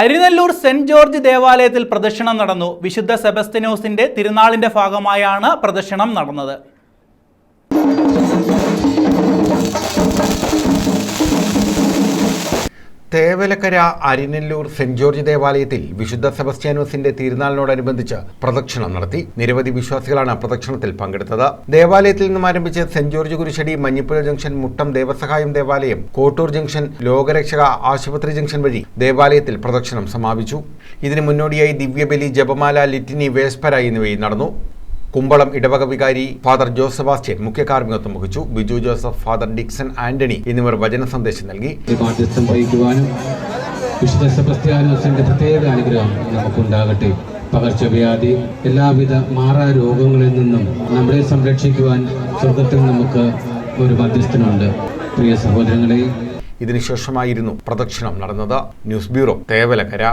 Arinelloor saint George ദേവാലയത്തിൽ പ്രദക്ഷിണം നടന്നു. വിശുദ്ധ സെബസ്തിനോസിന്റെ തിരുനാളിന്റെ ഭാഗമായാണ് പ്രദക്ഷിണം നടന്നത്. തേവലക്കര അരിനെല്ലൂർ സെന്റ് ജോർജ് ദേവാലയത്തിൽ വിശുദ്ധ സെബസ്റ്റ്യാനോസിന്റെ തിരുനാളിനോടനുബന്ധിച്ച് പ്രദക്ഷിണം നടത്തി. നിരവധി വിശ്വാസികളാണ് പ്രദക്ഷിണത്തിൽ പങ്കെടുത്തത്. ദേവാലയത്തിൽ നിന്നും ആരംഭിച്ച് സെന്റ് ജോർജ് കുരിശടി മഞ്ഞിപ്പുഴ ജംഗ്ഷൻ മുട്ടം ദേവസഹായം ദേവാലയം കോട്ടൂർ ജംഗ്ഷൻ ലോകരക്ഷക ആശുപത്രി ജംഗ്ഷൻ വഴി ദേവാലയത്തിൽ പ്രദക്ഷിണം സമാപിച്ചു. ഇതിനു മുന്നോടിയായി ദിവ്യബലി ജപമാല ലിറ്റിനി വേസ്പര എന്നിവയും നടന്നു. കുമ്പളം ഇടവക വികാരി ഫാദർ ജോസ് സെബാസ്റ്റ്യൻ മുഖ്യ കാർമ്മികത്വം വഹിച്ചു. Biju Joseph father Dixon Antony എന്നിവർ വചന സന്ദേശം നൽകി. ഈ മാധ്യസ്ഥം വഹിക്കുവാനും വിശുദ്ധ സെബസ്ത്യാനോസിന്റെ പ്രത്യേക അനുഗ്രഹം നമുക്കുണ്ടാകട്ടെ. പകർച്ചവ്യാധി എല്ലാവിധ മാറാ രോഗങ്ങളിൽ നിന്നും നമ്മളെ സംരക്ഷിക്കുവാൻ സ്വർഗത്തിൽ നമുക്ക് ഒരു മധ്യസ്ഥനുണ്ട്. പ്രിയ സഹോദരങ്ങളെ ഇതിനുശേഷമായിരുന്നു പ്രദക്ഷിണം നടന്നത്. News bureau Thevalakkara.